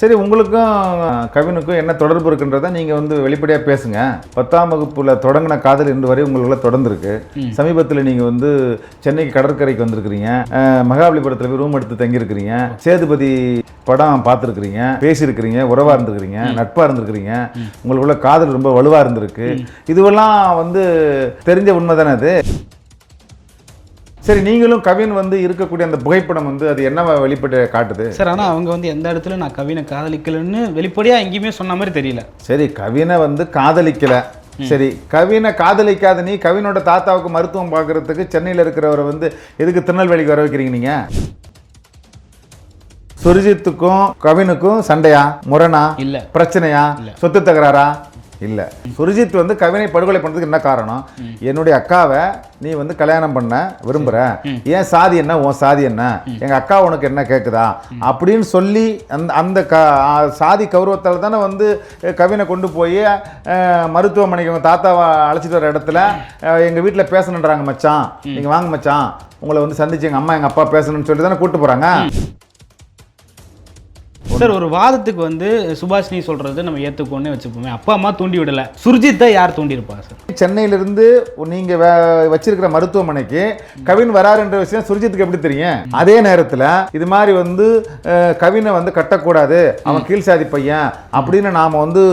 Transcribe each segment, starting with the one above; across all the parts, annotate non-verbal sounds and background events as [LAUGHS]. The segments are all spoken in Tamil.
சரி உங்களுக்கும் கவினுக்கும் என்ன தொடர்பு இருக்குன்றதை நீங்கள் வந்து வெளிப்படையாக பேசுங்க. பத்தாம் வகுப்புல தொடங்கின காதல் இன்று வரை உங்களுக்குள்ள தொடர்ந்துருக்கு. சமீபத்தில் நீங்கள் வந்து சென்னைக்கு கடற்கரைக்கு வந்திருக்கிறீங்க. மகாபலிபுரத்தில் போய் ரூம் எடுத்து தங்கியிருக்கிறீங்க. சேதுபதி படம் பார்த்துருக்கிறீங்க. பேசியிருக்கிறீங்க உறவாக இருந்திருக்கிறீங்க நட்பாக இருந்திருக்கிறீங்க. உங்களுக்குள்ள காதல் ரொம்ப வலுவாக இருந்திருக்கு. இதுவெல்லாம் வந்து தெரிஞ்ச உண்மை தானே அது? சரி நீங்களும் கவின் வந்து இருக்கக்கூடிய அந்த புகைப்படம் வந்து அது என்ன வெளிப்பட்டு காட்டுது? சார் ஆனால் அவங்க வந்து எந்த இடத்துல நான் கவினை காதலிக்கலன்னு வெளிப்படையாக எங்கேயுமே சொன்ன மாதிரி தெரியல. சரி கவினை வந்து காதலிக்கல. சரி கவினை காதலிக்காத நீ கவினோட தாத்தாவுக்கு மருத்துவம் பார்க்கறதுக்கு சென்னையில் இருக்கிறவரை வந்து எதுக்கு திருநெல்வேலிக்கு வர வைக்கிறீங்க நீங்க? சுர்ஜித்துக்கும் கவினுக்கும் சண்டையா? முரணா? இல்ல. பிரச்சனையா? சொத்து தகராறா? இல்ல. சுர்ஜித் வந்து கவினை படுகொலை பண்ணதுக்கு என்ன காரணம்? என்னுடைய அக்காவை நீ வந்து கல்யாணம் பண்ண விரும்புற. ஏன் சாதி என்ன? உன் சாதி என்ன? எங்க அக்கா உனக்கு என்ன கேக்குதா? அப்படின்னு சொல்லி அந்த அந்த க சாதி கௌரவத்தால் தானே வந்து கவினை கொண்டு போய் மருத்துவமனைக்கு உங்க தாத்தாவை அழைச்சிட்டு வர இடத்துல அஹ், எங்க வீட்டில் பேசணுன்றாங்க மச்சான். நீங்க வாங்க மச்சான். உங்களை வந்து சந்திச்சு எங்க அம்மா எங்க அப்பா பேசணும்னு சொல்லி தானே கூட்டு போறாங்க. சார் ஒரு வாதத்துக்கு வந்து சுபாஷினி சொல்றது நம்ம ஏற்றுக்கோன்னே வச்சுப்போமே. அப்பா அம்மா தூண்டி விடல. சுர்ஜித்தை யார் தூண்டியிருப்பா சார்? சென்னையிலிருந்து நீங்க வச்சிருக்கிற மருத்துவமனைக்கு கவின் வராருன்ற விஷயம் சுர்ஜித்துக்கு எப்படி தெரியும்? அதே நேரத்துல இது மாதிரி வந்து கவினை வந்து கட்டக்கூடாது. அவன் கீழ் சாதி பையன் அப்படின்னு நாம வந்து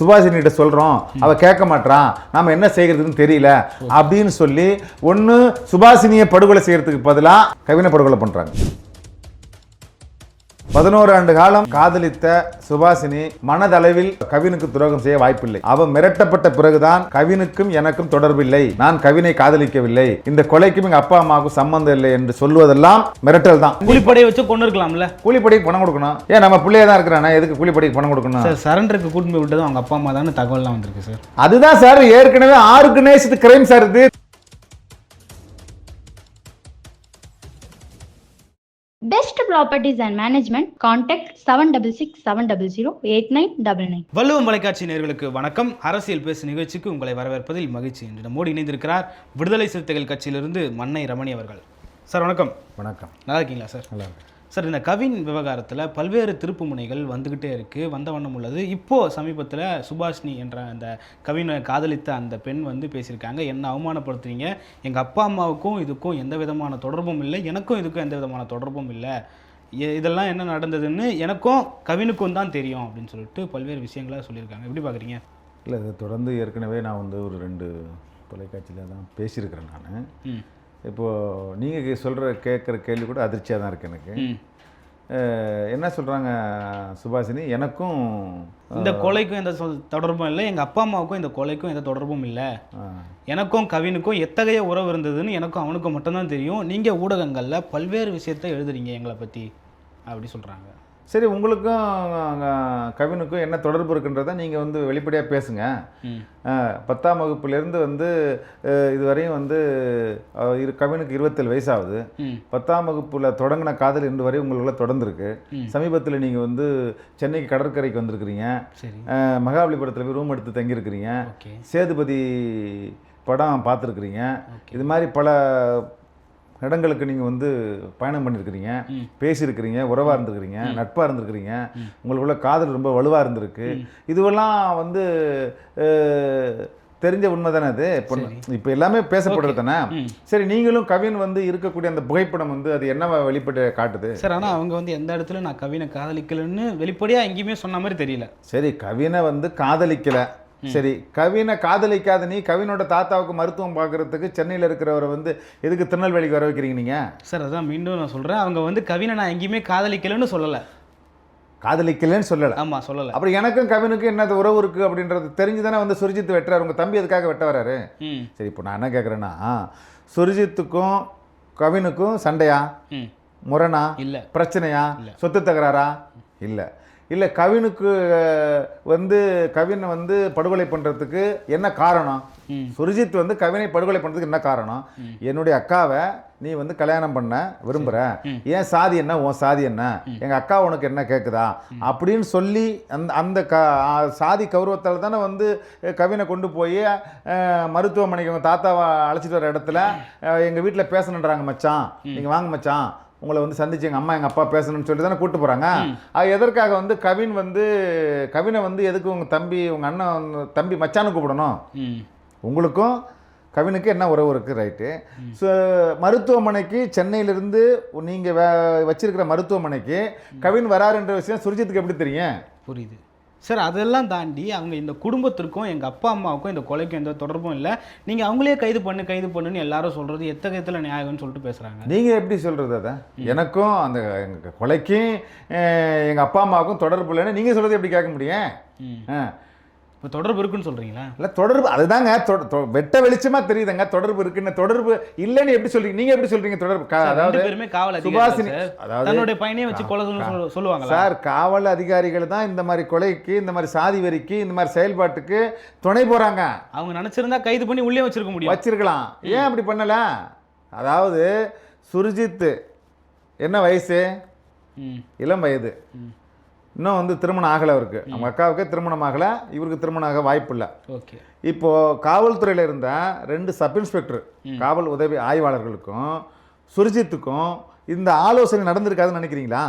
சுபாஷினிகிட்ட சொல்றோம். அவ கேட்க மாட்றான். நாம என்ன செய்யறதுன்னு தெரியல அப்படின்னு சொல்லி ஒன்று சுபாஷினியை படுகொலை செய்யறதுக்கு பதிலாக கவினை படுகொலை பண்றாங்க. பதினோரு ஆண்டு காலம் காதலித்த சுபாசினி மனதளவில் கவினுக்கு துரோகம் செய்ய வாய்ப்பில்லை. அவன் மிரட்டப்பட்ட பிறகுதான் கவினுக்கும் எனக்கும் தொடர்பில்லை. நான் கவினை காதலிக்கவில்லை. இந்த கொலைக்கும் எங்க அப்பா அம்மாவுக்கும் சம்பந்தம் இல்லை என்று சொல்வதெல்லாம் மிரட்டல் தான். கூலிப்படையை வச்சு கொண்டு இருக்கலாம்ல? கூலிப்படைக்கு பணம் கொடுக்கணும். ஏன் நம்ம பிள்ளையா தான் இருக்கிறானே? எதுக்கு கூலிப்படைக்கு பணம் கொடுக்கணும்? சார் சரண்டருக்கு போய் விட்டதும் அவங்க அப்பா அம்மா தானே தகவல்லாம் வந்திருக்கு சார். அதுதான் சார் ஏற்கனவே ஆர்கனைஸ்டு கிரைம் சார் இது. Best Properties and Management, contact 7667008999. வள்ளுவம் தொலைக்காட்சி நேயர்களுக்கு வணக்கம். அரசியல் பேசு நிகழ்ச்சிக்கு உங்களை வரவேற்பதில் மகிழ்ச்சி. என்று நம்மோடு இணைந்திருக்கிறார் விடுதலை சிறுத்தைகள் கட்சியிலிருந்து மன்னை ரமணி அவர்கள். சார் வணக்கம். வணக்கம். நல்லா இருக்கீங்களா சார்? நல்லா இருக்கு. சார் இந்த கவின் விவகாரத்தில் பல்வேறு திருப்பு முனைகள் வந்துக்கிட்டே இருக்குது வந்த வண்ணம் உள்ளது. இப்போது சமீபத்தில் சுபாஷினி என்ற அந்த கவினை காதலித்த அந்த பெண் வந்து பேசியிருக்காங்க. என்ன அவமானப்படுத்துறீங்க? எங்கள் அப்பா அம்மாவுக்கும் இதுக்கும் எந்த விதமான தொடர்பும் இல்லை எனக்கும் இதுக்கும் எந்த விதமான தொடர்பும் இல்லை. இதெல்லாம் என்ன நடந்ததுன்னு எனக்கும் கவினுக்கும் தான் தெரியும் அப்படின்னு சொல்லிட்டு பல்வேறு விஷயங்களை சொல்லியிருக்காங்க. எப்படி பார்க்குறீங்க இல்லை இது தொடர்ந்து ஏற்கனவே நான் வந்து ஒரு ரெண்டு தொலைக்காட்சியில் தான் பேசியிருக்கிறேன் நான். ம். இப்போது நீங்கள் சொல்கிற கேட்குற கேள்வி கூட அதிர்ச்சியாக தான் இருக்குது எனக்கு. என்ன சொல்கிறாங்க சுபாஷினி? எனக்கும் இந்த கொலைக்கும் எந்த தொடர்பும் இல்லை. எங்கள் அப்பா அம்மாவுக்கும் இந்த கொலைக்கும் எந்த தொடர்பும் இல்லை. எனக்கும் கவினுக்கும் எத்தகைய உறவு இருந்ததுன்னு எனக்கும் அவனுக்கும் மட்டும்தான் தெரியும். நீங்கள் ஊடகங்களில் பல்வேறு விஷயத்தை எழுதுறீங்க எங்களை பற்றி அப்படி சொல்கிறாங்க சரி உங்களுக்கும் கவினுக்கும் என்ன தொடர்பு இருக்குன்றதை நீங்கள் வந்து வெளிப்படையாக பேசுங்க. பத்தாம் வகுப்புலேருந்து வந்து இதுவரையும் வந்து இரு கவினுக்கு இருபத்தேழு வயசாகுது. பத்தாம் வகுப்புல தொடங்கின காதல் இன்று வரை உங்களுக்குள்ள தொடர்ந்துருக்கு. சமீபத்தில் நீங்கள் வந்து சென்னைக்கு கடற்கரைக்கு வந்திருக்கிறீங்க. மகாபலிபுரத்தில் போய் ரூம் எடுத்து தங்கியிருக்கிறீங்க. சேதுபதி படம் பார்த்துருக்குறீங்க. இது மாதிரி பல இடங்களுக்கு நீங்கள் வந்து பயணம் பண்ணியிருக்கிறீங்க. பேசியிருக்கிறீங்க உறவாக இருந்திருக்கிறீங்க நட்பாக இருந்திருக்கிறீங்க உங்களுக்குள்ள காதல் ரொம்ப வலுவாக இருந்திருக்கு. இதுவெல்லாம் வந்து தெரிஞ்ச உண்மை தானே அது? இப்போ இப்போ எல்லாமே பேசப்படுறது தானே. சரி நீங்களும் கவின் வந்து இருக்கக்கூடிய அந்த புகைப்படம் வந்து அது என்ன வெளிப்பட்டு காட்டுது? சார் ஆனால் அவங்க வந்து எந்த இடத்துல நான் கவினை காதலிக்கலன்னு வெளிப்படையாக எங்கேயுமே சொன்ன மாதிரி தெரியல. சரி கவினை வந்து காதலிக்கல. சரி கவினை காதலிக்காத நீ கவினோட தாத்தாவுக்கு மருத்துவம் பார்க்கறதுக்கு சென்னையில் இருக்கிறவரை வந்து எதுக்கு திருநெல்வேலிக்கு வர வைக்கிறீங்க நீங்க? சார் அதான் மீண்டும் நான் சொல்கிறேன் அவங்க வந்து கவினை நான் எங்கேயுமே காதலிக்கலன்னு சொல்லலை. காதலிக்கலன்னு சொல்லல. ஆமாம் சொல்லலை. அப்புறம் எனக்கும் கவினுக்கும் என்ன உறவு இருக்கு அப்படின்றது தெரிஞ்சு தானே வந்து சுர்ஜித் வெட்டுறாரு. உங்க தம்பி எதுக்காக வெட்ட வராரு? சரி இப்போ நான் என்ன கேட்குறேன்னா சுர்ஜித்துக்கும் கவினுக்கும் சண்டையா? முரணா? இல்லை. பிரச்சனையா? சொத்து தகராறா? இல்லை. இல்லை கவினுக்கு வந்து கவினை வந்து படுகொலை பண்ணுறதுக்கு என்ன காரணம். சுர்ஜித் வந்து கவினை படுகொலை பண்ணுறதுக்கு என்ன காரணம்? என்னுடைய அக்காவை நீ வந்து கல்யாணம் பண்ண விரும்புகிற ஏன் சாதி என்ன? உன் சாதி என்ன? எங்கள் அக்கா உனக்கு என்ன கேட்குதா அப்படின்னு சொல்லி அந்த அந்த க சாதி கௌரவத்தால் தானே வந்து கவினை கொண்டு போய் மருத்துவமனைக்கு உங்கள் தாத்தாவை அழைச்சிட்டு வர இடத்துல எங்கள் வீட்டில் பேசணுன்றாங்க மச்சான். நீங்கள் வாங்க மச்சான். உங்களை வந்து சந்திச்சு எங்கள் அம்மா எங்கள் அப்பா பேசணும்னு சொல்லி தானே கூட்டு போகிறாங்க அது எதற்காக வந்து கவின் வந்து கவினை வந்து எதுக்கு உங்கள் தம்பி உங்கள் அண்ணன் தம்பி மச்சான்னு கூப்பிடணும்? உங்களுக்கும் கவினுக்கு என்ன உறவு இருக்குது ரைட்டு? ஸோ மருத்துவமனைக்கு சென்னையிலிருந்து நீங்கள் வச்சிருக்கிற மருத்துவமனைக்கு கவின் வராருன்ற விஷயம் சுர்ஜித்துக்கு எப்படி தெரியும்? புரியுது. சார் அதெல்லாம் தாண்டி அவங்க இந்த குடும்பத்திற்கும் எங்கள் அப்பா அம்மாவுக்கும் இந்த கொலைக்கும் எந்த தொடர்பும் இல்லை. நீங்கள் அவங்களே கைது பண்ணு கைது பண்ணுன்னு எல்லாரும் சொல்கிறது எத்தகையத்தில் நியாயம்னு சொல்லிட்டு பேசுகிறாங்க நீங்கள் எப்படி சொல்கிறது அதை? எனக்கும் அந்த எங்க கொலைக்கும் எங்கள் அப்பா அம்மாவுக்கும் தொடர்பு இல்லைன்னு நீங்கள் சொல்கிறது எப்படி கேட்க முடியும்? ஆ. இப்போ தொடர்பு இருக்குன்னு சொல்கிறீங்களா இல்லை தொடர்பு அதுதாங்க வெட்ட வெளிச்சமாக தெரியுதுங்க தொடர்பு இருக்குன்னு. தொடர்பு இல்லைன்னு எப்படி சொல்றீங்க? நீங்கள் எப்படி சொல்றீங்க தொடர்பு? அதாவது பேருமே காவல் சுபாஷினி அதாவது தன்னுடைய பையனையே வச்சு கொலை சொல்லு சொல்லுவாங்களா? சார் காவல் அதிகாரிகள் தான் இந்த மாதிரி கொலைக்கு இந்த மாதிரி சாதி வெறிக்கு இந்த மாதிரி செயல்பாட்டுக்கு துணை போகிறாங்க அவங்க நினைச்சிருந்தா கைது பண்ணி உள்ளே வச்சிருக்க முடியும். வச்சிருக்கலாம். ஏன் அப்படி பண்ணல? அதாவது சுர்ஜித் என்ன வயசு? இளம் வயது. இன்னும் வந்து திருமணம் ஆகலை அவருக்கு. அவங்க அக்காவுக்கு திருமணம் ஆகலை இவருக்கு திருமணம் ஆக வாய்ப்பு இல்லை. ஓகே. இப்போ காவல்துறையில் இருந்த ரெண்டு சப் இன்ஸ்பெக்டர் காவல் உதவி ஆய்வாளர்களுக்கும் சுர்ஜித்துக்கும் இந்த ஆலோசனை நடந்திருக்காதுன்னு நினைக்கிறீங்களா?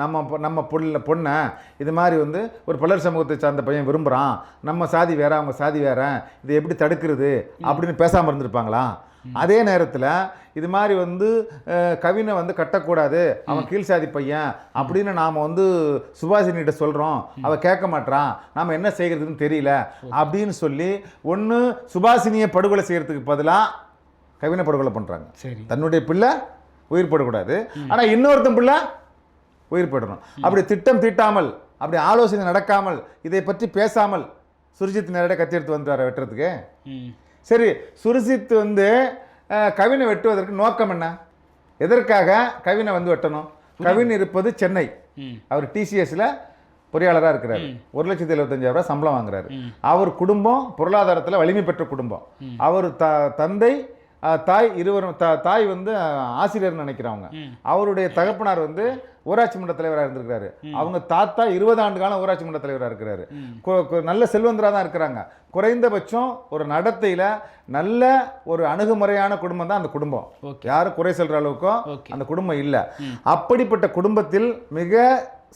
நம்ம நம்ம பொண்ணு பொண்ணை இது மாதிரி வந்து ஒரு பலர் சமூகத்தை சார்ந்த பையன் விரும்புகிறான் நம்ம சாதி வேற அவங்க சாதி வேற இதை எப்படி தடுக்கிறது? அப்படின்னு பேசாமல் இருந்திருப்பாங்களா? அதே நேரத்தில் இது மாதிரி வந்து கவினை வந்து கட்டக்கூடாது. அவன் கீழ் சாதி பையன் அப்படின்னு நாம் வந்து சுபாஷினிகிட்ட சொல்கிறோம் அவள் கேட்க மாட்றான். நாம் என்ன செய்கிறதுன்னு தெரியல அப்படின்னு சொல்லி ஒன்று சுபாஷினியை படுகொலை செய்கிறதுக்கு பதிலாக கவினை படுகொலை பண்ணுறாங்க சரி. தன்னுடைய பிள்ளை உயிர் போடக்கூடாது. ஆனால் இன்னொருத்தன் பிள்ளை உயிர் போடணும். அப்படி திட்டம் தீட்டாமல் அப்படி ஆலோசனை நடக்காமல் இதை பற்றி பேசாமல் சுர்ஜித் நேரடியாக கத்தி எடுத்து வந்துட்டார் வெட்டுறதுக்கு? சரி சுர்ஜித் வந்து கவினை வெட்டுவதற்கு நோக்கம் என்ன? எதற்காக கவினை வந்து வெட்டணும்? கவின் இருப்பது சென்னை. அவர் டிசிஎஸ்ல பொறியாளராக இருக்கிறாரு. ஒரு லட்சத்தி எழுபத்தஞ்சாயிரம் ரூபாய் சம்பளம் வாங்குறாரு. அவர் குடும்பம் பொருளாதாரத்தில் வலிமை பெற்ற குடும்பம். அவர் த தந்தை தாய் இருவரும் த தாய் வந்து ஆசிரியர்னு நினைக்கிறவங்க அவருடைய தகப்பனார் வந்து ஊராட்சி மன்ற தலைவராக இருந்திருக்காரு அவங்க தாத்தா இருபது ஆண்டு காலம் ஊராட்சி மன்ற தலைவராக இருக்கிறாரு. நல்ல செல்வந்தராக தான் இருக்கிறாங்க. குறைந்தபட்சம் ஒரு நடத்தையில் நல்ல ஒரு அணுகுமுறையான குடும்பம் தான் அந்த குடும்பம். யாரும் குறை சொல்கிற அளவுக்கோ. அந்த குடும்பம் இல்லை. அப்படிப்பட்ட குடும்பத்தில் மிக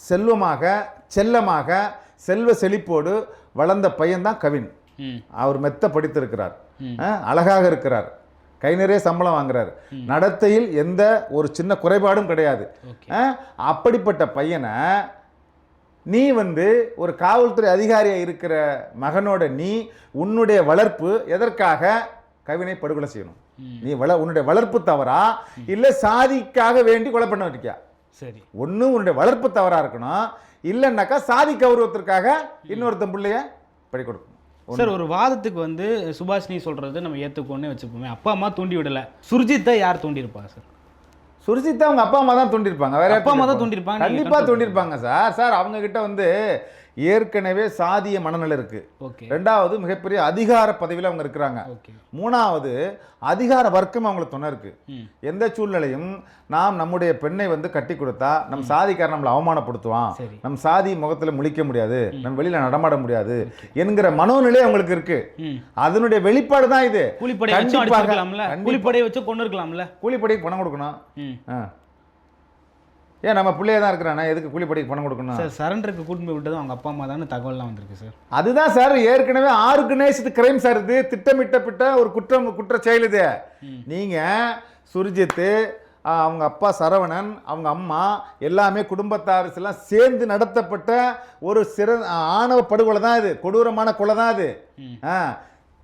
செல்வமாக செல்லமாக செல்வ செழிப்போடு வளர்ந்த பையன்தான் கவின். அவர் மெத்த படித்திருக்கிறார். அழகாக இருக்கிறார். கை நிறைய சம்பளம் வாங்குறார். நடத்தையில் எந்த ஒரு சின்ன குறைபாடும் கிடையாது. அப்படிப்பட்ட பையனை நீ வந்து ஒரு காவல்துறை அதிகாரியா இருக்கிற மகனோட நீ உன்னுடைய வளர்ப்பு எதற்காக கவினை படுகொலை செய்யணும்? நீ வள உன்னுடைய வளர்ப்பு தவறா? இல்லை சாதிக்காக வேண்டி கொலை பண்ண வச்சிருக்கியா சரி. ஒன்று உன்னுடைய வளர்ப்பு தவறா இருக்கணும். இல்லைன்னாக்கா சாதி கௌரவத்திற்காக இன்னொருத்தன் பிள்ளைய படி கொடுக்கணும். சார் ஒரு வாதத்துக்கு வந்து சுபாஷினி சொல்றது நம்ம ஏத்துக்கோன்னே வச்சுப்போமே. அப்பா அம்மா தூண்டி விடல. சுர்ஜித்தை யார் தூண்டியிருப்பா சார்? சுருஜித் அவங்க அப்பா அம்மா தான் தூண்டிருப்பாங்க வேற அப்பா அம்மா தான் தூண்டிருப்பாங்க, நீங்க கண்டிப்பா control தூண்டிருப்பாங்க சார் சார். அவங்க கிட்ட வந்து ஏற்கனவே சாதிய மனநிலை இருக்கு. ஓகே. ரெண்டாவது மிகப்பெரிய அதிகார பதவியில் அவங்க இருக்கிறாங்க. மூணாவது அதிகார வர்க்கம் அவங்களுக்கு துணை இருக்கு. ம். எந்த சூழ்நிலையும் நாம் நம்முடைய பெண்ணை வந்து கட்டி கொடுத்தா நம் சாதிக்காரன் நம்மளை அவமானப்படுத்துவான். நம் சாதி முகத்துல முழிக்க முடியாது. நம்ம வெளியில நடமாட முடியாது என்கிற மனோநிலை அவங்களுக்கு இருக்கு. அதனுடைய வெளிப்பாடு தான் இது. கூலிப்படை வச்சு கொண்டு இருக்கலாம்ல? கூலிப்படைக்கு பணம் கொடுக்கணும். ஏன் நம்ம பிள்ளைய தான் இருக்கிறானே? எதுக்கு கூலிப்படைக்கு பணம் கொடுக்கணும்? சார் சரண்டருக்கு கூட்டிட்டு போய் விட்டதும் அவங்க அப்பா அம்மா தானே தகவல்லாம் வந்திருக்கு சார். அதுதான் சார் ஏற்கனவே ஆர்கனைஸ்டு கிரைம் சார் இது. திட்டமிட்டப்பட்ட ஒரு குற்றம் குற்ற செயல் இது நீங்க சுர்ஜித்து அவங்க அப்பா சரவணன் அவங்க அம்மா எல்லாமே குடும்பத்தார் எல்லாம் சேர்ந்து நடத்தப்பட்ட ஒரு சிற ஆணவ படுகொலை தான் இது. கொடூரமான கொலை தான் அது.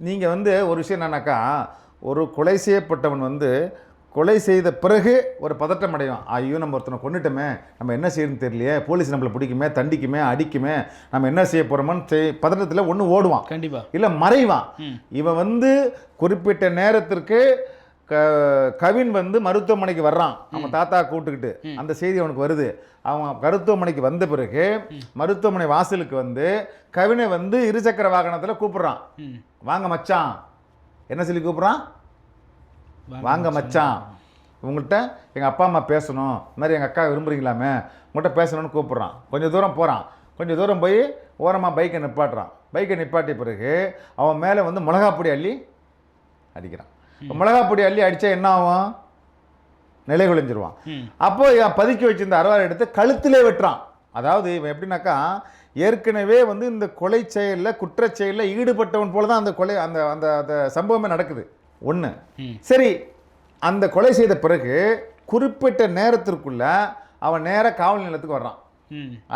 நீங்கள் வந்து ஒரு விஷயம் என்னன்னாக்கா ஒரு கொலை செய்யப்பட்டவன் வந்து கொலை செய்த பிறகு ஒரு பதட்டம் அடையும் ஐயோ நம்ம ஒருத்தனை கொண்டுட்டோமே நம்ம என்ன செய்யணும்னு தெரியலையே. போலீஸ் நம்மளை பிடிக்குமே தண்டிக்குமே அடிக்குமே. நம்ம என்ன செய்ய போகிறோமோன்னு செய் பதட்டத்தில் ஒன்று ஓடுவான். கண்டிப்பா. இல்லை மறைவான். இவன் வந்து குறிப்பிட்ட நேரத்திற்கு க கவின் வந்து மருத்துவமனைக்கு வர்றான். அவன் தாத்தா கூப்பிட்டுக்கிட்டு. அந்த செய்தி அவனுக்கு வருது. அவன் மருத்துவமனைக்கு வந்த பிறகு மருத்துவமனை வாசலுக்கு வந்து கவினை வந்து இருசக்கர வாகனத்தில் கூப்பிடுறான். வாங்க மச்சான். என்ன சொல்லி கூப்பிட்றான்? வாங்க மச்சான். உங்கள்கிட்ட எங்கள் அப்பா அம்மா பேசணும். இந்த மாதிரி எங்கள் அக்கா விரும்புறீங்களாமே? உங்கள்கிட்ட பேசணும்னு கூப்பிட்றான். கொஞ்சம் தூரம் போகிறான் கொஞ்சம் தூரம் போய் ஓரமாக பைக்கை நிப்பாட்டுறான். பைக்கை நிப்பாட்டிய பிறகு அவன் மேலே வந்து மிளகா பொடி அள்ளி அடிக்கிறான். இப்ப மிளகா பொடி அள்ளி அடித்தா என்ன ஆகும்? நிலைகுலைஞ்சிருவான் ம். அப்போ இவன் பதுக்கி வச்சிருந்த அருவாள் எடுத்து கழுத்திலே வெட்டுறான். அதாவது இவன் எப்படின்னாக்கா ஏற்கனவே வந்து இந்த கொலை செயலில் குற்றச் செயலில் ஈடுபட்டவன் போல தான் அந்த கொலை அந்த அந்த அந்த சம்பவமே நடக்குது. ஒன்று. சரி அந்த கொலை செய்த பிறகு குறிப்பிட்ட நேரத்திற்குள்ள அவன் நேரா காவல் நிலையத்துக்கு வர்றான்.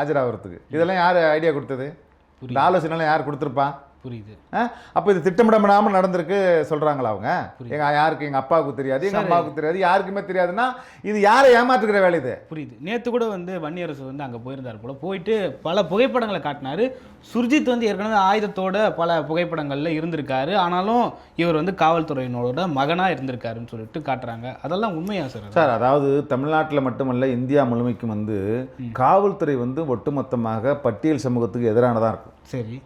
ஆஜராகிறதுக்கு இதெல்லாம் யார் ஐடியா கொடுத்தது? இந்த ஆலோசனைலாம் யார் கொடுத்துருப்பா? புரியுது. அப்போ இது திட்டமிடப்படாமல் நடந்திருக்கு சொல்கிறாங்களா அவங்க? எங்க யாருக்கு எங்கள் அப்பாவுக்கு தெரியாது எங்கள் அம்மாவுக்கு தெரியாது யாருக்குமே தெரியாதுன்னா இது யாரை ஏமாற்றுக்கிற வேலை இது? புரியுது. நேத்து கூட வந்து வன்னியரசு வந்து அங்க போயிருந்தார் போல. போயிட்டு பல புகைப்படங்களை காட்டினாரு. சுர்ஜித் வந்து ஏற்கனவே ஆயுதத்தோட பல புகைப்படங்கள்ல இருந்திருக்காரு. ஆனாலும் இவர் வந்து காவல்துறையினரோட மகனா இருந்திருக்காருன்னு சொல்லிட்டு காட்டுறாங்க. அதெல்லாம் உண்மையா சார்? சார் அதாவது தமிழ்நாட்டில் மட்டுமல்ல இந்தியா முழுமைக்கும் வந்து காவல்துறை வந்து ஒட்டுமொத்தமாக பட்டியல் சமூகத்துக்கு எதிரானதாக இருக்கும். சரி.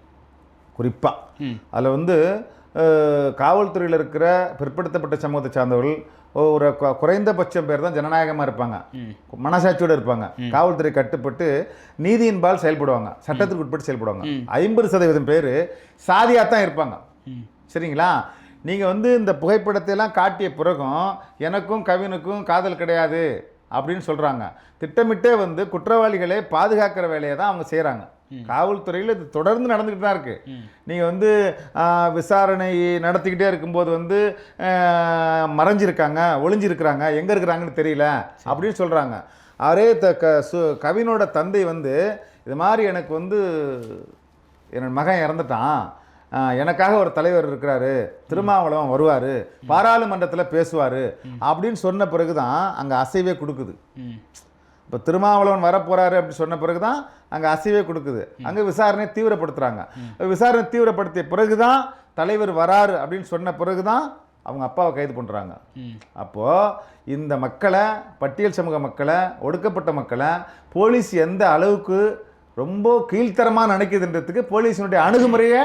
குறிப்பாக அதில் வந்து காவல்துறையில் இருக்கிற பிற்படுத்தப்பட்ட சமூகத்தை சார்ந்தவர்கள் ஒரு குறைந்தபட்சம் பேர் தான் ஜனநாயகமாக இருப்பாங்க. மனசாட்சியோடு இருப்பாங்க. காவல்துறை கட்டுப்பட்டு நீதியின்பால் செயல்படுவாங்க. சட்டத்துக்கு உட்பட்டு செயல்படுவாங்க. ஐம்பது சதவீதம் பேர் சாதியாக தான் இருப்பாங்க. சரிங்களா? நீங்கள் வந்து இந்த புகைப்படத்தை எல்லாம் காட்டிய பிறகும் எனக்கும் கவினுக்கும் காதல் கிடையாது அப்படின்னு சொல்கிறாங்க திட்டமிட்டே வந்து குற்றவாளிகளை பாதுகாக்கிற வேலையை தான் அவங்க செய்கிறாங்க காவல்துறையில் இது தொடர்ந்து நடந்துக்கிட்டு தான் இருக்குது. நீங்கள் வந்து விசாரணை நடத்திக்கிட்டே இருக்கும்போது வந்து மறைஞ்சிருக்காங்க ஒளிஞ்சிருக்கிறாங்க எங்கே இருக்கிறாங்கன்னு தெரியல அப்படின்னு சொல்கிறாங்க அவரே த க சு கவினோட தந்தை வந்து இது மாதிரி எனக்கு வந்து என் மகன் இறந்துட்டான். எனக்காக ஒரு தலைவர் இருக்கிறாரு. திருமாவளவன் வருவார். பாராளுமன்றத்தில் பேசுவார். அப்படின்னு சொன்ன பிறகு தான் அங்கே அசைவே கொடுக்குது. இப்போ திருமாவளவன் வரப்போறாரு அப்படி சொன்ன பிறகு தான் அங்கே அசைவே கொடுக்குது. அங்கே விசாரணை தீவிரப்படுத்துகிறாங்க விசாரணை தீவிரப்படுத்திய பிறகு தான் தலைவர் வராரு அப்படின்னு சொன்ன பிறகு தான் அவங்க அப்பாவை கைது பண்ணுறாங்க அப்போது இந்த மக்களை பட்டியல் சமூக மக்களை ஒடுக்கப்பட்ட மக்களை போலீஸ் எந்த அளவுக்கு ரொம்ப கீழ்த்தரமாக நினைக்குதுன்றதுக்கு போலீஸினுடைய அணுகுமுறையே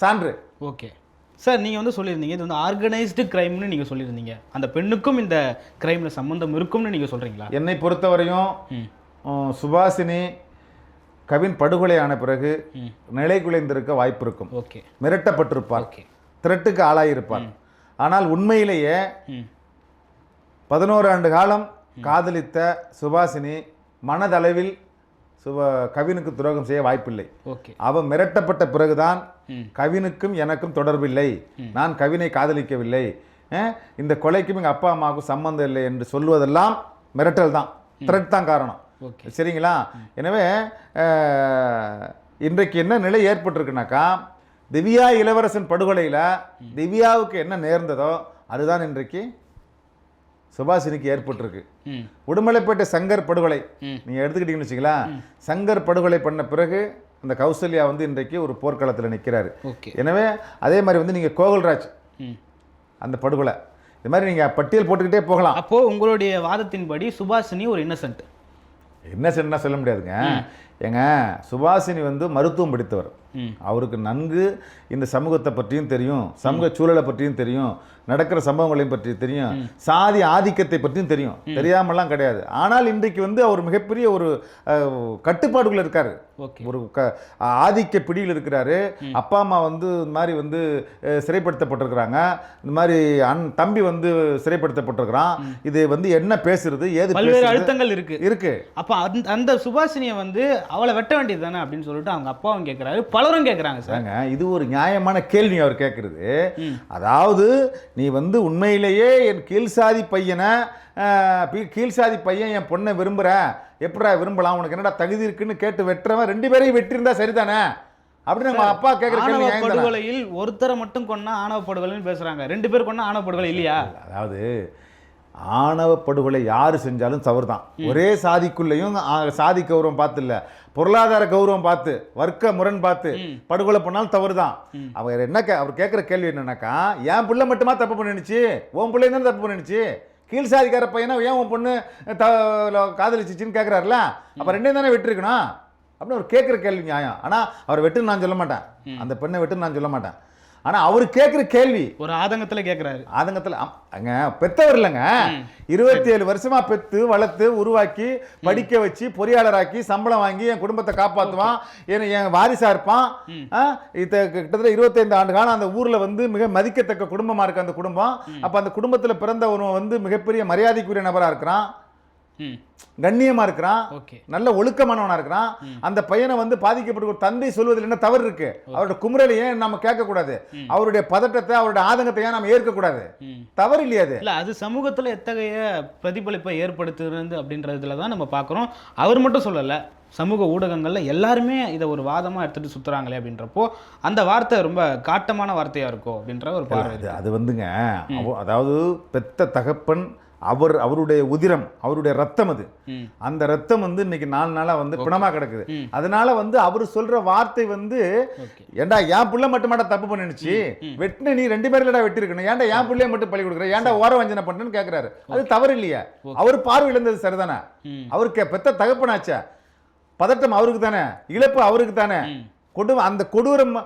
சான்று. ஓகே. சார் நீங்கள் வந்து சொல்லியிருந்தீங்க இது வந்து ஆர்கனைஸ்டு கிரைம்னு நீங்கள் சொல்லியிருந்தீங்க. அந்த பெண்ணுக்கும் இந்த கிரைமில் சம்மந்தம் இருக்கும்னு நீங்கள் சொல்கிறீங்களா என்னை பொறுத்தவரையும் சுபாசினி கவின் படுகொலை ஆன பிறகு. நிலை குலைந்திருக்க வாய்ப்பு இருக்கும். ஓகே. மிரட்டப்பட்டிருப்பார் திரட்டுக்கு ஆளாயிருப்பார் ஆனால் உண்மையிலேயே பதினோரு ஆண்டு காலம் காதலித்த சுபாசினி மனதளவில் சுப கவினுக்கு துரோகம் செய்ய வாய்ப்பில்லை. ஓகே. அவன் மிரட்டப்பட்ட பிறகுதான். கவினுக்கும் எனக்கும் தொடர்பில்லை. நான் கவினை காதலிக்கவில்லை. இந்த கொலைக்கும் எங்கள் அப்பா அம்மாவுக்கும் சம்பந்தம் இல்லை என்று சொல்வதெல்லாம் மிரட்டல் தான். த்ரெட் தான் காரணம். ஓகே. சரிங்களா? எனவே இன்றைக்கு என்ன நிலை ஏற்பட்டிருக்குனாக்கா திவ்யா இளவரசன் படுகொலையில் திவ்யாவுக்கு என்ன நேர்ந்ததோ அதுதான் இன்றைக்கு சுபாஷினிக்கு ஏற்பட்டிருக்கு. உடுமலைப்பேட்டை சங்கர் படுகொலை. நீங்கள் எடுத்துக்கிட்டீங்கன்னு வச்சுங்களேன் சங்கர் படுகொலை பண்ண பிறகு அந்த கௌசல்யா வந்து இன்றைக்கு ஒரு போர்க்களத்தில் நிற்கிறாரு எனவே அதே மாதிரி வந்து நீங்கள் கோகுல்ராஜ் அந்த படுகொலை இது மாதிரி நீங்கள் பட்டியல் போட்டுக்கிட்டே போகலாம். அப்போ உங்களுடைய வாதத்தின்படி சுபாஷினி ஒரு இன்னசென்ட் செய்யணும்னா சொல்ல முடியாதுங்க. ஏங்க சுபாஷினி வந்து மருத்துவம் படித்தவர். அவருக்கு நன்கு இந்த சமூகத்தை பற்றியும் தெரியும் சமூக சூழலை பற்றியும் தெரியும். நடக்கிற சம்பவங்களையும் பற்றி தெரியும். சாதி ஆதிக்கத்தை பற்றியும் தெரியும். தெரியாமலாம் கிடையாது. ஆனால் இன்றைக்கு வந்து அவர் மிகப்பெரிய ஒரு அஹ், கட்டுப்பாடுக்குள்ள இருக்காரு. ஒரு க ஆதிக்க பிடியில் இருக்கிறாரு. அப்பா அம்மா வந்து இந்த மாதிரி வந்து சிறைப்படுத்தப்பட்டிருக்கிறாங்க. இந்த மாதிரி அன் தம்பி வந்து சிறைப்படுத்தப்பட்டிருக்கிறான். இது வந்து என்ன பேசுறது ஏது பல்வேறு அழுத்தங்கள் இருக்கு. இருக்கு. அப்ப அந்த அந்த சுபாஷினியை வந்து அவளை வெட்ட வேண்டியது தானே அப்படின்னு சொல்லிட்டு அவங்க அப்பாவும் கேட்குறாரு பலரும் கேட்குறாங்க சார். இது ஒரு நியாயமான கேள்வி அவர் கேட்குறது. அதாவது நீ வந்து உண்மையிலேயே என் கீழ்சாதி பையனை கீழ்சாதி பையன் என் பொண்ணை விரும்புற. எப்படா விரும்பலாம்? உனக்கு என்னடா தகுதி இருக்குன்னு கேட்டு வெட்டுறவன் ரெண்டு பேரையும் வெட்டியிருந்தா சரிதானே? அப்படின்னு நம்ம அப்பா கேட்குற? படுகொலையில் ஒருத்தரை மட்டும் கொன்னா ஆணவ படுகொலைன்னு பேசுறாங்க. ரெண்டு பேர் கொன்னா ஆணவ படுகொலை இல்லையா? அதாவது ஆணவ படுகொலை யார் செஞ்சாலும் தவறு தான் ஒரே சாதிக்குள்ளேயும் சாதி கௌரவம் பார்த்து இல்ல பொருளாதார கௌரவம் பார்த்து வர்க்க முரண் பார்த்து படுகொலை பண்ணாலும் தவறு தான் அவர் என்ன கே- அவர் கேட்குற கேள்வி என்னன்னாக்கா என் பிள்ளை மட்டுமா தப்பு பண்ணிடுச்சு உன் பிள்ளை தானே தப்பு பண்ணிடுச்சு கீழ் சாதிக்கார பையனை ஏன் உன் பொண்ணு த காதலிச்சிச்சின்னு கேட்குறாருல அப்போ ரெண்டையும் தானே விட்டுருக்கணும்? அப்படின்னு அவர் கேட்குற கேள்வி நியாயம். ஆனால் அவர் வெட்டுன்னு நான் சொல்ல மாட்டேன். அந்த பெண்ணை வெட்டுன்னு நான் சொல்ல மாட்டேன். ஆனா அவர் கேட்குற கேள்வி. ஒரு ஆதங்கத்துல கேக்குறாரு. ஆதங்கத்தில் அங்க பெத்தவர் இல்லைங்க. இருபத்தி ஏழு வருஷமா பெத்து வளர்த்து உருவாக்கி படிக்க வச்சு பொறியாளராக்கி சம்பளம் வாங்கி என் குடும்பத்தை காப்பாத்துவான் என் என் வாரிசா இருப்பான். இத்த கிட்டத்தட்ட இருபத்தைந்து ஆண்டு காலம் அந்த ஊர்ல வந்து மிக மதிக்கத்தக்க குடும்பமா இருக்கு அந்த குடும்பம். அப்ப அந்த குடும்பத்துல பிறந்த ஒருவன் வந்து மிகப்பெரிய மரியாதைக்குரிய நபரா இருக்கிறான். கண்ணியமா இருக்கிறான். ஓகே. நல்ல ஒழுக்கமானவனா இருக்கிறான். அந்த பையனை வந்து பாதிக்கப்பட்ட ஒரு தந்தை சொல்வதில் என்ன தவறு இருக்கு? அவரோட குமுறலை ஏன் நம்ம கேட்க கூடாது அவருடைய பதட்டத்தை அவருடைய ஆதங்கத்தை ஏன் நம்ம ஏற்க கூடாது ம். தவறு இல்லையா அது? இல்ல அது சமூகத்துல எத்தகைய பிரதிபலிப்பை ஏற்படுத்துறது அப்படின்றதுல தான் நம்ம பார்க்குறோம். அவர் மட்டும் சொல்லல சமூக ஊடகங்கள்ல எல்லாருமே இதை ஒரு வாதமா எடுத்துட்டு சுத்துறாங்களே அப்படின்றப்போ அந்த வார்த்தை ரொம்ப காட்டமான வார்த்தையா இருக்கும் அப்படின்ற ஒரு பார்வை அது வந்துங்க அதாவது பெத்த தகப்பன் அவர் அவருடைய உதிரம் அவருடைய ரத்தம் அது. அந்த ரத்தம் வந்து இன்னைக்கு நாலு நாளா வந்து பிணமா கிடக்குது. அதனால வந்து அவர் சொல்ற வார்த்தை வந்து ஏன்டா என் புள்ள மட்டுமாடா தப்பு பண்ணிடுச்சு வெட்டின நீ ரெண்டு பேர்லடா வெட்டி இருக்கணும் ஏன்டா என் பிள்ளைய மட்டும் பழி கொடுக்குற? ஏன்டா ஓர வஞ்சனை பண்றேன்னு கேக்குறாரு. அது தவறு இல்லையா அவர் பார்வை இழந்தது சரிதானே? அவருக்கு பெத்த தகப்பனாச்சா. பதட்டம் அவருக்கு தானே. இழப்பு அவருக்கு தானே. கொடு அந்த கொடூரம்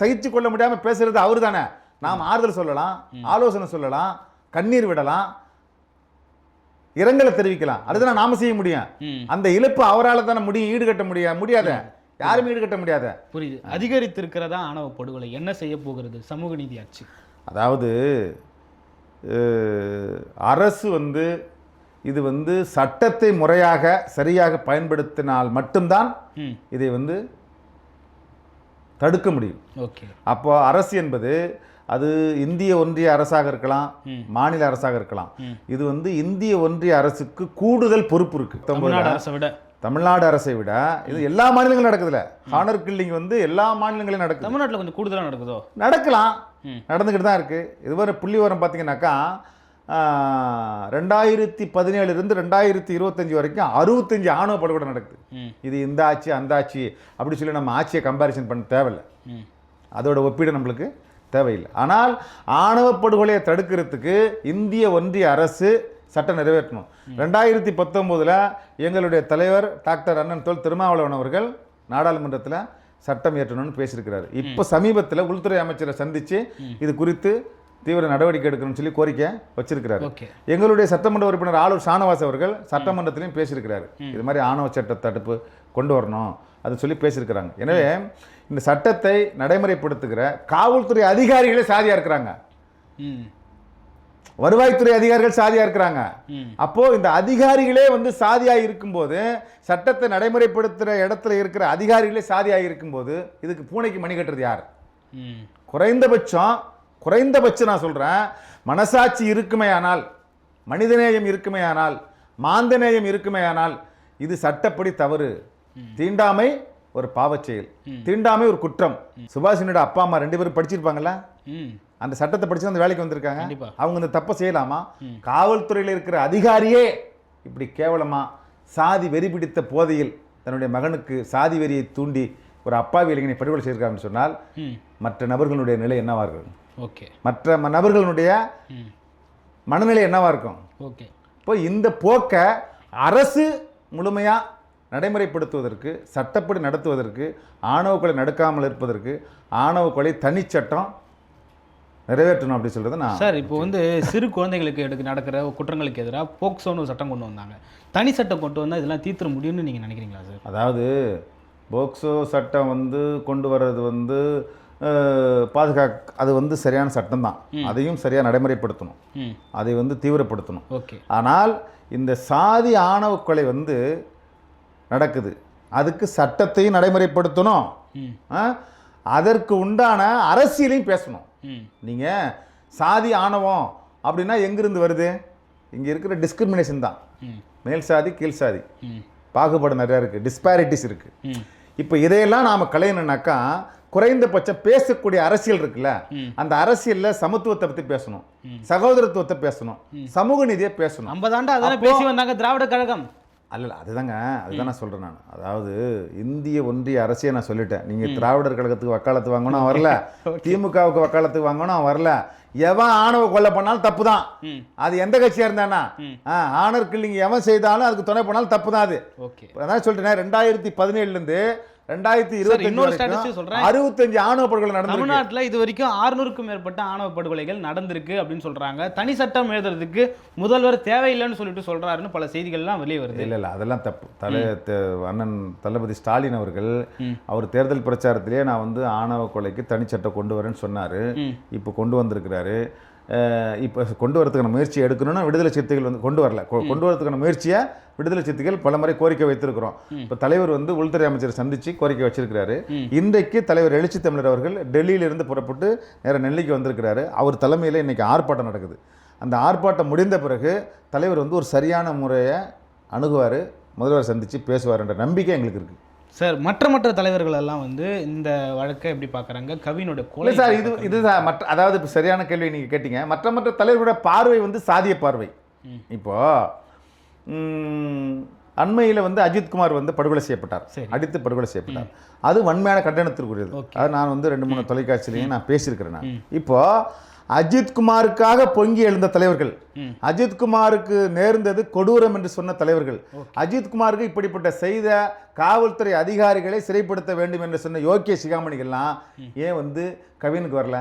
சகிச்சு கொள்ள முடியாம பேசுறது அவரு தானே. நாம் ஆறுதல் சொல்லலாம் ஆலோசனை சொல்லலாம் கண்ணீர் விடலாம் இரங்கலை தெரிவிக்கலாம். அதுதான் நாம செய்ய முடியும். அந்த இழப்பு அவரால தானே முடியும் ஈடுகட்ட முடியாது? முடியாத யாருமே ஈடுகட்ட முடியாத? புரியுது. அதிகரித்திருக்கிறதா ஆணவ படுகொலை? என்ன செய்ய போகிறது? சமூக நீதி ஆட்சி. அதாவது அரசு வந்து இது வந்து சட்டத்தை முறையாக சரியாக பயன்படுத்தினால் மட்டும்தான் இதை வந்து தடுக்க முடியும். ஓகே. அப்போ அரசு என்பது அது இந்திய ஒன்றிய அரசாக இருக்கலாம். மாநில அரசாக இருக்கலாம். இது வந்து இந்திய ஒன்றிய அரசுக்கு கூடுதல் பொறுப்பு இருக்கு. தமிழ்நாடு அரசை விட. தமிழ்நாடு அரசை விட இது எல்லா மாநிலங்களும் நடக்குதுல ஹானர் கில்லிங் வந்து எல்லா மாநிலங்களையும் நடக்குது. தமிழ்நாட்டுல கொஞ்சம் கூடுதலா நடக்குதோ? நடக்கலாம். நடந்துக்கிட்டு தான் இருக்குது இதுவரை புள்ளி விவரம் பார்த்தீங்கன்னாக்கா ரெண்டாயிரத்தி பதினேழுலேருந்து ரெண்டாயிரத்தி இருபத்தஞ்சி வரைக்கும் அறுபத்தஞ்சு ஆணவ படுகொலை நடக்குது. இது இந்த ஆட்சி அந்த ஆட்சி அப்படி சொல்லி நம்ம ஆட்சியை கம்பேரிசன் பண்ண தேவையில்லை. அதோட ஒப்பீடு நம்மளுக்கு தேவையில்லை. ஆனால் ஆணவ படுகொலையை தடுக்கிறதுக்கு இந்திய ஒன்றிய அரசு சட்டம் நிறைவேற்றணும். ரெண்டாயிரத்தி பத்தொம்போதில் எங்களுடைய தலைவர் டாக்டர் அண்ணன் தொல் திருமாவளவன் அவர்கள் நாடாளுமன்றத்தில் சட்டம் இயற்றணும்னு பேசியிருக்கிறாரு. இப்போ சமீபத்தில் உள்துறை அமைச்சரை சந்தித்து இது குறித்து தீவிர நடவடிக்கை எடுக்கணும்னு சொல்லி கோரிக்கை வச்சிருக்கிறாரு. எங்களுடைய சட்டமன்ற உறுப்பினர் ஆளூர் ஷானவாஸ் அவர்கள் சட்டமன்றத்திலையும் பேசியிருக்கிறாரு. இது மாதிரி ஆணவ சட்ட தடுப்பு கொண்டு வரணும். அது சொல்லி பேசியிருக்கிறாங்க. எனவே இந்த சட்டத்தை நடைமுறைப்படுத்துகிற காவல்துறை அதிகாரிகளே சாதியா இருக்கிறாங்க. வருவாய்த்துறை அதிகாரிகள் சாதியா இருக்கிறாங்க. ம். அப்போ இந்த அதிகாரிகளே வந்து சாதியா இருக்கும்போது சட்டத்தை நடைமுறைப்படுத்துகிற இடத்துல இருக்கிற அதிகாரிகளே சாதியா இருக்கும்போது இதுக்கு பூனைக்கு மணி கட்டுறது யார்? குறைந்தபட்சம் குறைந்தபட்சம் நான் சொல்கிறேன் மனசாட்சி இருக்குமேயானால் மனிதநேயம் இருக்குமேயானால் மாந்தநேயம் இருக்குமேயானால் இது சட்டப்படி தவறு. தீண்டாமை ஒரு பாவச் செயல் தீண்டாமை ஒரு குற்றம். சுபாஷினோட அப்பா அம்மா ரெண்டு பேரும் படிச்சிருப்பாங்கல்ல? ம். அந்த சட்டத்தை படிச்சு அந்த வேலைக்கு வந்திருக்காங்க. அவங்க இந்த தப்பை செய்யலாமா? காவல்துறையில் இருக்கிற அதிகாரியே இப்படி கேவலமா சாதி வெறி பிடித்த போதையில் தன்னுடைய மகனுக்கு சாதி வெறியை தூண்டி ஒரு அப்பாவி இளைஞனை படுகொலை செய்திருக்காங்கன்னு சொன்னால் மற்ற நபர்களுடைய நிலை என்னவா இருக்கும்? ஓகே. மற்ற நபர்களுடைய மனநிலை என்னவா இருக்கும்? ஓகே. இப்போ இந்த போக்கை அரசு முழுமையாக நடைமுறைப்படுத்துவதற்கு சட்டப்படி நடத்துவதற்கு ஆணவ கொலை நடக்காமல் இருப்பதற்கு ஆணவ கொலை தனிச்சட்டம் நிறைவேற்றணும் அப்படி சொல்றதை நான் சார் இப்போ வந்து சிறு குழந்தைகளுக்கு எடுக்க நடக்கிற குற்றங்களுக்கு எதிராக போக்சோன்னு ஒரு சட்டம் கொண்டு வந்தாங்க. தனி சட்டம் கொண்டு வந்தால் இதெல்லாம் தீர்த்துற முடியும்னு நீங்கள் நினைக்கிறீங்களா சார்? அதாவது போக்சோ சட்டம் வந்து கொண்டு வர்றது வந்து அஹ், பாதுகாக் அது வந்து சரியான சட்டம் தான். அதையும் சரியாக நடைமுறைப்படுத்தணும். அதை வந்து தீவிரப்படுத்தணும். ஓகே. ஆனால் இந்த சாதி ஆணவ கொலை வந்து நடக்குது. அதுக்கு சட்டத்தையும் நடைமுறைப்படுத்தணும்? அதற்கு உண்டான அரசியலையும் பேசணும். நீங்கள் சாதி ஆணவம் அப்படின்னா எங்கிருந்து வருது? இங்கே இருக்கிற டிஸ்கிரிமினேஷன் தான். மேல் சாதி கீழ் சாதி. பாகுபாடு நிறையா இருக்குது டிஸ்பாரிட்டிஸ் இருக்குது இப்போ இதையெல்லாம் நாம் களையணுன்னாக்கா குறைந்தபட்சம் பேசக்கூடிய அரசியல் இருக்குல்ல. அந்த அரசியலில் சமத்துவத்தை பற்றி பேசணும். சகோதரத்துவத்தை பேசணும். சமூக நீதியை பேசணும். ஐம்பதாண்டா அதானே பேசி வந்தாங்க திராவிட கழகம். அல்ல அதுதாங்க. அதுதான் நான் சொல்கிறேன் நான். அதாவது இந்திய ஒன்றிய அரசியை நான் சொல்லிட்டேன். நீங்கள் திராவிடர் கழகத்துக்கு வக்காலத்து வாங்கணும் வரல. [LAUGHS] திமுகவுக்கு வக்காலத்துக்கு வாங்கணும் வரல. எவன் ஆணவ கொலை பண்ணாலும் தப்பு தான் அது எந்த கட்சியாக இருந்தானா? ஆ ஆனர் கில்லிங் எவன் செய்தாலும் அதுக்கு துணை பண்ணாலும் தப்பு தான் அது அதான் சொல்லிட்டேன் ரெண்டாயிரத்தி பதினேழுலேருந்து ரெண்டாயிரத்தி இருபத்தி இன்னொரு statistic சொல்றேன். அறுபத்தஞ்சு ஆணவ படுகொலை நடந்திருக்கு. தமிழ்நாட்டுல இது வரைக்கும் 600க்கும் மேற்பட்ட ஆணவ படுகொலைகள் நடந்திருக்கு அப்படின்னு சொல்றாங்க. தனி சட்டம் எழுதுறதுக்கு முதல்வர் தேவையில்லைன்னு சொல்லிட்டு சொல்றாருன்னு பல செய்திகள்லாம் வெளியே வருது. இல்ல இல்ல அதெல்லாம் தப்பு. தலை அண்ணன் தளபதி ஸ்டாலின் அவர்கள் அவர் தேர்தல் பிரச்சாரத்திலேயே நான் வந்து ஆணவ கொலைக்கு தனிச்சட்டம் கொண்டு வரேன்னு சொன்னாரு. இப்போ கொண்டு வந்திருக்கிறாரு. இப்போ கொண்டு வரதுக்கான முயற்சி எடுக்கணும்னா விடுதலை சிறுத்தைகள் வந்து கொண்டு வரல. கொண்டு வரதுக்கான முயற்சியை விடுதலை சிறுத்தைகள் பல முறை கோரிக்கை வைத்திருக்கிறோம். இப்போ தலைவர் வந்து உள்துறை அமைச்சர் சந்திச்சு கோரிக்கை வச்சிருக்கிறாரு. இன்றைக்கு தலைவர் எழுச்சி தமிழர் அவர்கள் டெல்லியிலிருந்து புறப்பட்டு நேரா நெல்லிக்கு வந்திருக்கிறாரு. அவர் தலைமையில் இன்னைக்கு ஆர்ப்பாட்டம் நடக்குது. அந்த ஆர்ப்பாட்டம் முடிந்த பிறகு தலைவர் வந்து ஒரு சரியான முறையை அணுகுவார். முதல்வர் சந்தித்து பேசுவார்ன்ற நம்பிக்கை எங்களுக்கு இருக்குது சார் மற்ற மற்ற தலைவர்கள் எல்லாம் வந்து இந்த வழக்கை எப்படி பார்க்கறாங்க? கவினோட கொலை சார் இது இது மற்ற அதாவது இப்போ சரியான கேள்வி நீங்கள் கேட்டீங்க. மற்ற மற்ற தலைவர்களோட பார்வை வந்து சாதிய பார்வை. இப்போ அண்மையில் வந்து அஜித்குமார் வந்து படுகொலை செய்யப்பட்டார். அடித்து படுகொலை செய்யப்பட்டார். அது வன்மையான கண்டனத்திற்குரியது. அது நான் வந்து ரெண்டு மூணு தொலைக்காட்சியிலையும் நான் பேசியிருக்கிறேன் நான். இப்போ அஜித்குமாருக்காக பொங்கி எழுந்த தலைவர்கள். அஜித்குமாருக்கு நேர்ந்தது கொடூரம் என்று சொன்ன தலைவர்கள். அஜித்குமாருக்கு இப்படிப்பட்ட செய்த காவல்துறை அதிகாரிகளை சிறைப்படுத்த வேண்டும் என்று சொன்ன யோக்கிய சிகாமணிகள்லாம் ஏன் வந்து கவினுக்கு வரல?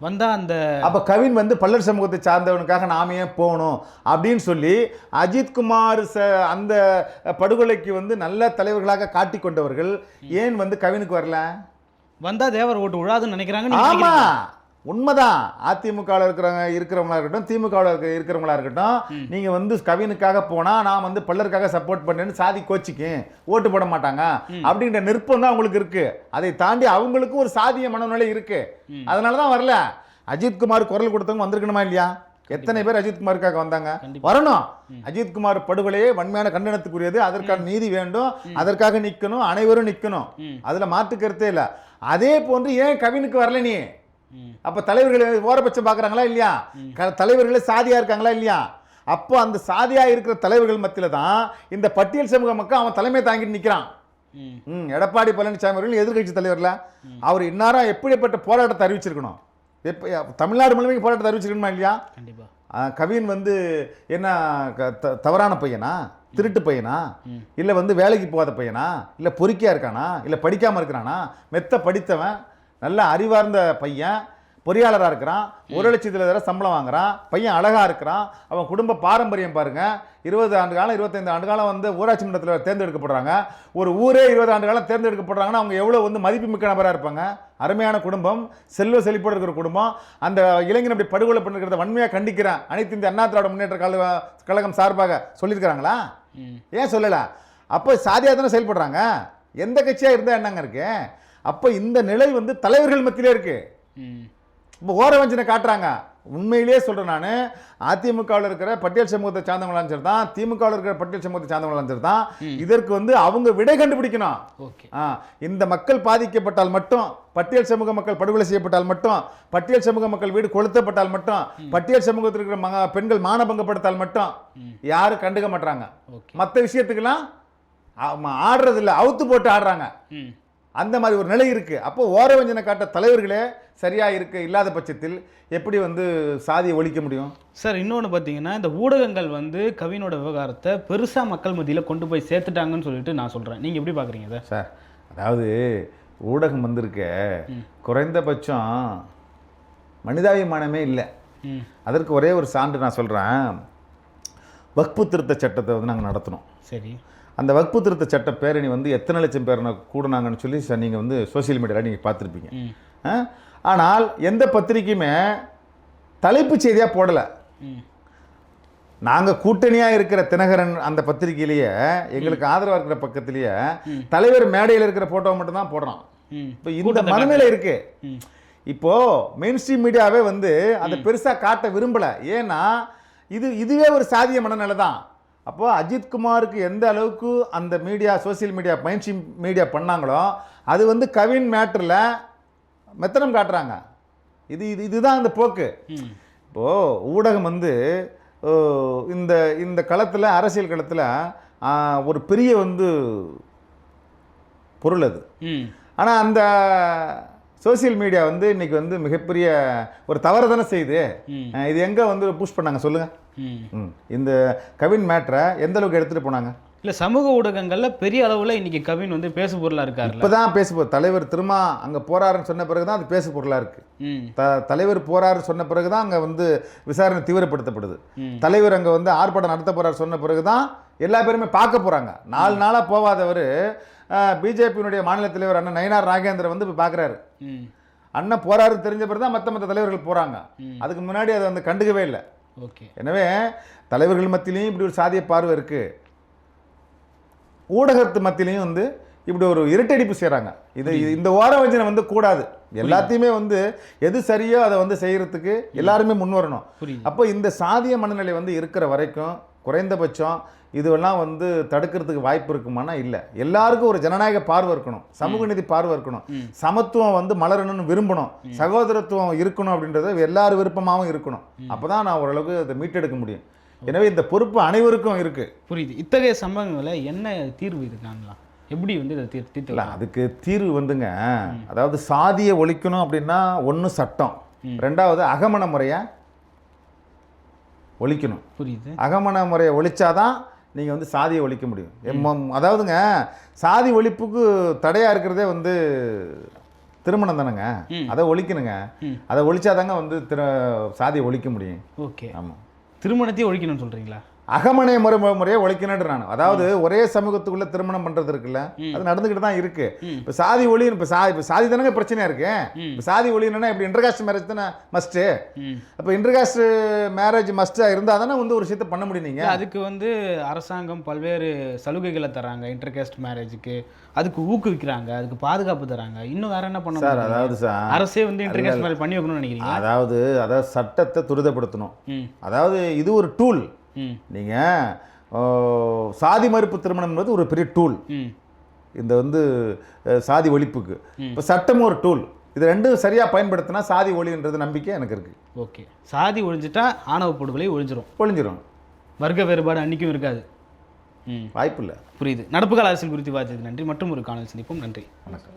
வந்தா அந்த அப்ப கவின் வந்து பல்லர் சமூகத்தை சார்ந்தவனுக்காக நாம ஏன் போகணும்? அப்படின்னு சொல்லி அஜித்குமார் அந்த படுகொலைக்கு வந்து நல்ல தலைவர்களாக காட்டிக் கொண்டவர்கள் ஏன் வந்து கவினுக்கு வரல? வந்தா தேவர் ஓட்டு விழாதுன்னு நினைக்கிறாங்க ஆமா. உண்மைதான். அதிமுகவில் இருக்கிறவங்க இருக்கிறவங்களா இருக்கட்டும் திமுகவில் இருக்க இருக்கிறவங்களா இருக்கட்டும் நீங்க வந்து கவினுக்காக போனா நான் வந்து பல்லருக்காக சப்போர்ட் பண்ணேன்னு சாதி கோச்சிக்கு ஓட்டு போட மாட்டாங்க. அப்படின்ற நிற்பம் தான் அவங்களுக்கு இருக்கு. அதை தாண்டி அவங்களுக்கும் ஒரு சாதிய மனநிலை இருக்கு. அதனால தான் வரல. அஜித்குமார் குரல் கொடுத்தவங்க வந்திருக்கணுமா இல்லையா? எத்தனை பேர் அஜித்குமாருக்காக வந்தாங்க? வரணும். அஜித்குமார் படுகொலையே வன்மையான கண்டனத்துக்குரியது. அதற்கான நீதி வேண்டும். அதற்காக நிக்கணும். அனைவரும் நிக்கணும். அதுல மாற்று கருத்தே இல்ல. அதே போன்று ஏன் கவினுக்கு வரல நீ. அப்ப தலைவர்கள் ஓரபட்சம் பார்க்கறாங்களா இல்லையா? தலைவர்களே சாதியா இருக்காங்களா இல்லையா? அப்போ அந்த சாதியா இருக்கிற தலைவர்கள் மத்தியில தான் இந்த பட்டியல் சமூக மக்கள் அவன் தலைமை தாங்கிட்டு நிக்கிறான். ம். எடப்பாடி பழனிசாமி அவர்கள் எதிர்க்கட்சி தலைவர்ல. அவர் இன்னாரம் எப்படிப்பட்ட போராட்டத்தை அறிவிச்சிருக்கணும்? எப்ப தமிழ்நாடு முழுமைக்கு போராட்டத்தை அறிவிச்சிருக்கணுமா இல்லையா? கண்டிப்பா. ஆ, கவின் வந்து என்ன தவறான பையனா? திருட்டு பையனா? இல்லை வந்து வேலைக்கு போகாத பையனா? இல்லை பொறுக்கியா இருக்கானா? இல்லை படிக்காமல் இருக்கிறானா? மெத்த படித்தவன். நல்ல அறிவார்ந்த பையன் பொறியாளராக இருக்கிறான் ஒரு லட்சத்தில் தர சம்பளம் வாங்குறான் பையன் அழகாக இருக்கிறான் அவன் குடும்ப பாரம்பரியம் பாருங்க. இருபது ஆண்டு காலம் இருபத்தைந்து ஆண்டு காலம் வந்து ஊராட்சி மன்றத்தில் தேர்ந்தெடுக்கப்படுறாங்க. ஒரு ஊரே இருபது ஆண்டு காலம் தேர்ந்தெடுக்கப்படுறாங்கன்னா அவங்க எவ்வளோ வந்து மதிப்புமிக்க நபராக இருப்பாங்க? அருமையான குடும்பம் செல்வ செழிப்போடு இருக்கிற குடும்பம். அந்த இளைஞன் அப்படி படுகொலை பண்ணிருக்கிறத வன்மையாக கண்டிக்கிறேன். அனைத்து இந்த அண்ணா திராவிட முன்னேற்ற கழக கழகம் சார்பாக சொல்லியிருக்கிறாங்களா. ஏன் சொல்லலை? அப்போ சாதியாக தானே செயல்படுறாங்க? எந்த கட்சியாக இருந்தால் என்னங்க இருக்கு? அப்போ இந்த நிலை வந்து தலைவர்கள் மத்தியிலே இருக்கு. இப்போ ஓரவஞ்சனை காட்டுறாங்க. உண்மையிலேயே சொல்கிறேன் நான். அதிமுகவில் இருக்கிற பட்டியல் சமூகத்தை சார்ந்தவங்களாம் சரி தான் திமுகவில் இருக்கிற பட்டியல் சமூகத்தை சார்ந்தவங்களாம் சரி தான். இதற்கு வந்து அவங்க விடை கண்டுபிடிக்கணும். இந்த மக்கள் பாதிக்கப்பட்டால் மட்டும் பட்டியல் சமூக மக்கள் படுகொலை செய்யப்பட்டால் மட்டும் பட்டியல் சமூக மக்கள் வீடு கொளுத்தப்பட்டால் மட்டும் பட்டியல் சமூகத்தில் இருக்கிற மக பெண்கள் மானபங்கப்படுத்தால் மட்டும் யாரும் கண்டுக்க மாட்டாங்க மற்ற விஷயத்துக்கெல்லாம் ஆமா, ஆடுறது இல்ல அவுத்து போட்டு ஆடுறாங்க. அந்த மாதிரி ஒரு நிலை இருக்கு. அப்போ ஓரவஞ்சனை காட்ட தலைவர்களே சரியா இருக்கு இல்லாத பட்சத்தில் எப்படி வந்து சாதியை ஒழிக்க முடியும்? சார் இன்னொன்று பார்த்தீங்கன்னா இந்த ஊடகங்கள் வந்து கவினோட விவகாரத்தை பெருசாக மக்கள் மத்தியில் கொண்டு போய் சேர்த்துட்டாங்கன்னு சொல்லிட்டு நான் சொல்கிறேன் நீங்கள் எப்படி பார்க்குறீங்க சார் சார் அதாவது ஊடகம் வந்திருக்க குறைந்தபட்சம் மனிதாபிமானமே இல்லை. அதற்கு ஒரே ஒரு சான்று நான் சொல்கிறேன் வக்பு திருத்த சட்டத்தை வந்து நாங்கள் நடத்தினோம் சரி. அந்த வக்பு திருத்த சட்ட பேரணி வந்து எத்தனை லட்சம் பேர் கூடுனாங்கன்னு சொல்லி நீங்கள் வந்து சோஷியல் மீடியாவில் நீங்கள் பார்த்துருப்பீங்க? ஆனால் எந்த பத்திரிக்கையுமே தலைப்புச் செய்தியாக போடலை. நாங்கள் கூட்டணியாக இருக்கிற தினகரன் அந்த பத்திரிக்கையிலேயே எங்களுக்கு ஆதரவாக இருக்கிற பக்கத்திலேயே தலைவர் மேடையில் இருக்கிற ஃபோட்டோவை மட்டும் தான் போடுறான். ம். இப்போ இந்த மனநிலை இருக்கு. இப்போ மெயின் ஸ்ட்ரீம் மீடியாவே வந்து அதை பெருசாக காட்ட விரும்பல. ஏன்னா இது இதுவே ஒரு சாதிய மனநிலை தான் அப்போ அஜித்குமாருக்கு எந்த அளவுக்கு அந்த media social media stream media பண்ணாங்களோ அது வந்து கவின் மேட்டரில் மெத்தனம் காட்டுறாங்க. இது இது இதுதான் அந்த போக்கு. இப்போது ஊடகம் வந்து இந்த இந்த களத்தில் அரசியல் களத்தில் ஒரு பெரிய வந்து பொருள் அது. ஆனால் அந்த சோஷியல் மீடியா வந்து இன்னைக்கு வந்து மிகப்பெரிய ஒரு தவறு தானே செய்யுது. இது எங்கே வந்து புஷ் பண்ணாங்க சொல்லுங்கள் இந்த கவின் மேட்ரை எந்த அளவுக்கு எடுத்துகிட்டு போனாங்க? இல்ல சமூக ஊடகங்கள்ல பெரிய அளவுல இன்னைக்கு கவின் வந்து பேசு பொருளா இருக்காருல்ல. இப்பதான் பேசு தலைவர் திரும்ப அங்க போறாருன்னு சொன்ன பிறகுதான் அது பேசு பொருளா இருக்கு. ம். த தலைவர் போறாரு சொன்ன பிறகுதான் அங்க வந்து விசாரணை தீவிரப்படுத்தப்படுது. தலைவர் அங்க வந்து ஆர்ப்பாட்டம் நடத்த போறாரு சொன்ன பிறகுதான் எல்லா பேருமே பார்க்க போறாங்க. நாலு நாளா போவாதவர் பிஜேபியினுடைய மாநில தலைவர் அண்ணன் நயினார் நாகேந்திரன் வந்து போய் பார்க்குறாரு அண்ணன் போறாரு தெரிஞ்ச பிறகு தான் மற்ற மற்ற தலைவர்கள் போறாங்க. அதுக்கு முன்னாடி அதை வந்து கண்டுக்கவே இல்லை. ஓகே. எனவே தலைவர்கள் மத்தியிலையும் இப்படி ஒரு சாதிய பார்வை இருக்கு. ஊடகத்து மத்தியிலையும் வந்து இப்படி ஒரு இருட்டடிப்பு செய்கிறாங்க இது இந்த ஓர வஞ்சனை வந்து கூடாது. எல்லாத்தையுமே வந்து எது சரியோ அதை வந்து செய்யறதுக்கு எல்லாருமே முன் வரணும். அப்போ இந்த சாதிய மனநிலை வந்து இருக்கிற வரைக்கும் குறைந்தபட்சம் இதுவெல்லாம் வந்து தடுக்கிறதுக்கு வாய்ப்பு இருக்குமானா இல்லை. எல்லாருக்கும் ஒரு ஜனநாயக பார்வை இருக்கணும். சமூக நீதி பார்வை இருக்கணும். சமத்துவம் வந்து மலரணும்னு விரும்பணும். சகோதரத்துவம் இருக்கணும் அப்படின்றது எல்லார் விருப்பமாகவும் இருக்கணும். அப்பதான் நான் ஓரளவுக்கு அதை மீட்டெடுக்க முடியும். எனவே இந்த பொறுப்பு அனைவருக்கும் இருக்கு. புரியுது. இத்தகைய சம்பவங்களை என்ன தீர்வு இருக்காங்களா? எப்படி வந்து இதை தீர் அதுக்கு தீர்வு வந்துங்க. அதாவது சாதியை ஒழிக்கணும் அப்படின்னா ஒன்று சட்டம். ரெண்டாவது அகமண முறையை ஒழிக்கணும். புரியுது. அகமண முறையை ஒழிச்சாதான் நீங்கள் வந்து சாதியை ஒழிக்க முடியும். எம்ம- அதாவதுங்க சாதி ஒழிப்புக்கு தடையாக இருக்கிறதே வந்து திருமணம் தானேங்க. அதை ஒழிக்கணுங்க. அதை ஒழிச்சாதாங்க வந்து திரு சாதியை ஒழிக்க முடியும். ஓகே. ஆமாம். திருமணத்தையும் ஒழிக்கணும்னு சொல்றீங்களா? அகமனை முறை முறையை ஒழிக்கணுன்ற நான் அதாவது ஒரே சமூகத்துக்குள்ள திருமணம் பண்றது இருக்குல்ல? அது நடந்துக்கிட்டு தான் இருக்கு. இப்போ சாதி ஒளி இப்போ சாதி இப்போ சாதி தானங்க பிரச்சனையா இருக்கு? இப்போ சாதி ஒளினா இப்படி இன்டர்காஸ்ட் மேரேஜ் தானே மஸ்ட்டு அப்போ இன்டர்காஸ்ட் மேரேஜ் மஸ்ட்டாக இருந்தால் தானே வந்து ஒரு விஷயத்தை பண்ண முடியும் நீங்கள் அதுக்கு வந்து அரசாங்கம் பல்வேறு சலுகைகளை தராங்க இன்டர்காஸ்ட் மேரேஜுக்கு அதுக்கு ஊக்குவிக்கிறாங்க. அதுக்கு பாதுகாப்பு தராங்க இன்னும் வேற என்ன பண்ண சார்? அதாவது சார் அரசே வந்து இன்டர்காஸ்ட் மேரேஜ் பண்ணி வைக்கணும்னு நினைக்கிறீங்க? அதாவது அதாவது சட்டத்தை துரிதப்படுத்தணும். அதாவது இது ஒரு டூல் நீங்கள் சாதி மறுப்பு திருமணம் என்பது ஒரு பெரிய டூல். இந்த வந்து சாதி ஒழிப்புக்கு. இப்போ சட்டமும் ஒரு டூல். இது ரெண்டும் சரியாக பயன்படுத்தினா சாதி ஒழின்றது நம்பிக்கை எனக்கு இருக்குது ஓகே. சாதி ஒழிஞ்சிட்டா ஆணவ படுகொலை ஒழிஞ்சிரும். ஒழிஞ்சிரும். வர்க்க வேறுபாடு அன்னைக்கும் இருக்காது. ம். வாய்ப்பு இல்லை புரியுது. நடப்புகால அரசியல் குறித்து விவாதித்தது நன்றி. மற்றும் ஒரு காணல் சந்திப்போம். நன்றி. வணக்கம்.